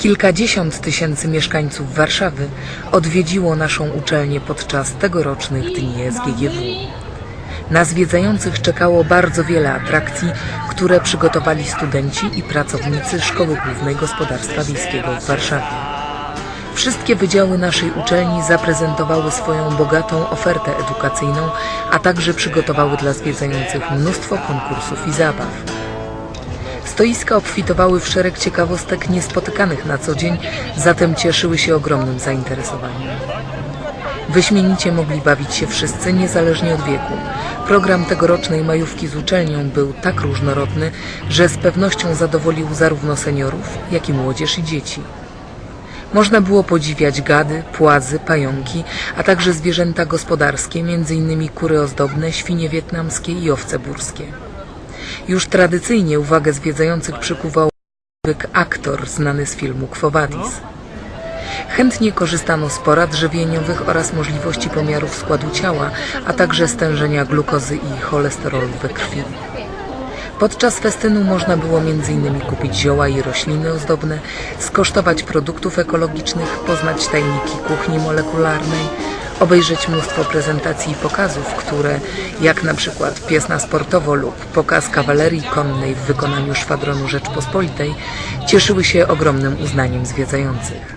Kilkadziesiąt tysięcy mieszkańców Warszawy odwiedziło naszą uczelnię podczas tegorocznych dni SGGW. Na zwiedzających czekało bardzo wiele atrakcji, które przygotowali studenci i pracownicy Szkoły Głównej Gospodarstwa Wiejskiego w Warszawie. Wszystkie wydziały naszej uczelni zaprezentowały swoją bogatą ofertę edukacyjną, a także przygotowały dla zwiedzających mnóstwo konkursów i zabaw. Stoiska obfitowały w szereg ciekawostek niespotykanych na co dzień, zatem cieszyły się ogromnym zainteresowaniem. Wyśmienicie mogli bawić się wszyscy, niezależnie od wieku. Program tegorocznej majówki z uczelnią był tak różnorodny, że z pewnością zadowolił zarówno seniorów, jak i młodzież i dzieci. Można było podziwiać gady, płazy, pająki, a także zwierzęta gospodarskie, m.in. kury ozdobne, świnie wietnamskie i owce górskie. Już tradycyjnie uwagę zwiedzających przykuwał aktor znany z filmu Quo Vadis. Chętnie korzystano z porad żywieniowych oraz możliwości pomiarów składu ciała, a także stężenia glukozy i cholesterolu we krwi. Podczas festynu można było m.in. kupić zioła i rośliny ozdobne, skosztować produktów ekologicznych, poznać tajniki kuchni molekularnej, obejrzeć mnóstwo prezentacji i pokazów, które, jak na przykład pies na sportowo lub pokaz kawalerii konnej w wykonaniu szwadronu Rzeczpospolitej, cieszyły się ogromnym uznaniem zwiedzających.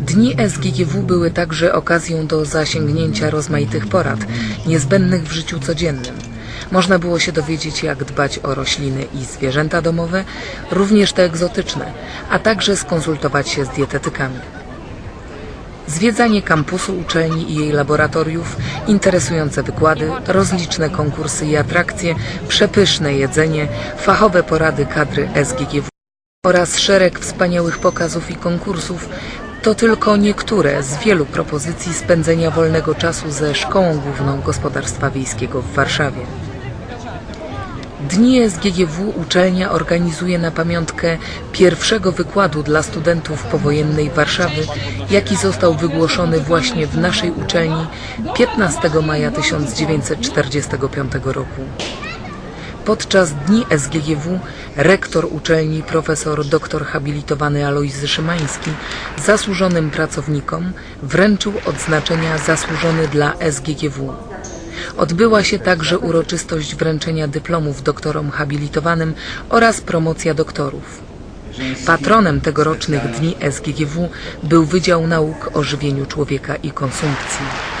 Dni SGGW były także okazją do zasięgnięcia rozmaitych porad, niezbędnych w życiu codziennym. Można było się dowiedzieć, jak dbać o rośliny i zwierzęta domowe, również te egzotyczne, a także skonsultować się z dietetykami. Zwiedzanie kampusu uczelni i jej laboratoriów, interesujące wykłady, rozliczne konkursy i atrakcje, przepyszne jedzenie, fachowe porady kadry SGGW oraz szereg wspaniałych pokazów i konkursów to tylko niektóre z wielu propozycji spędzenia wolnego czasu ze Szkołą Główną Gospodarstwa Wiejskiego w Warszawie. Dni SGGW uczelnia organizuje na pamiątkę pierwszego wykładu dla studentów powojennej Warszawy, jaki został wygłoszony właśnie w naszej uczelni 15 maja 1945 roku. Podczas dni SGGW rektor uczelni profesor dr habilitowany Alojzy Szymański zasłużonym pracownikom wręczył odznaczenia zasłużony dla SGGW. Odbyła się także uroczystość wręczenia dyplomów doktorom habilitowanym oraz promocja doktorów. Patronem tegorocznych dni SGGW był Wydział Nauk o Żywieniu Człowieka i Konsumpcji.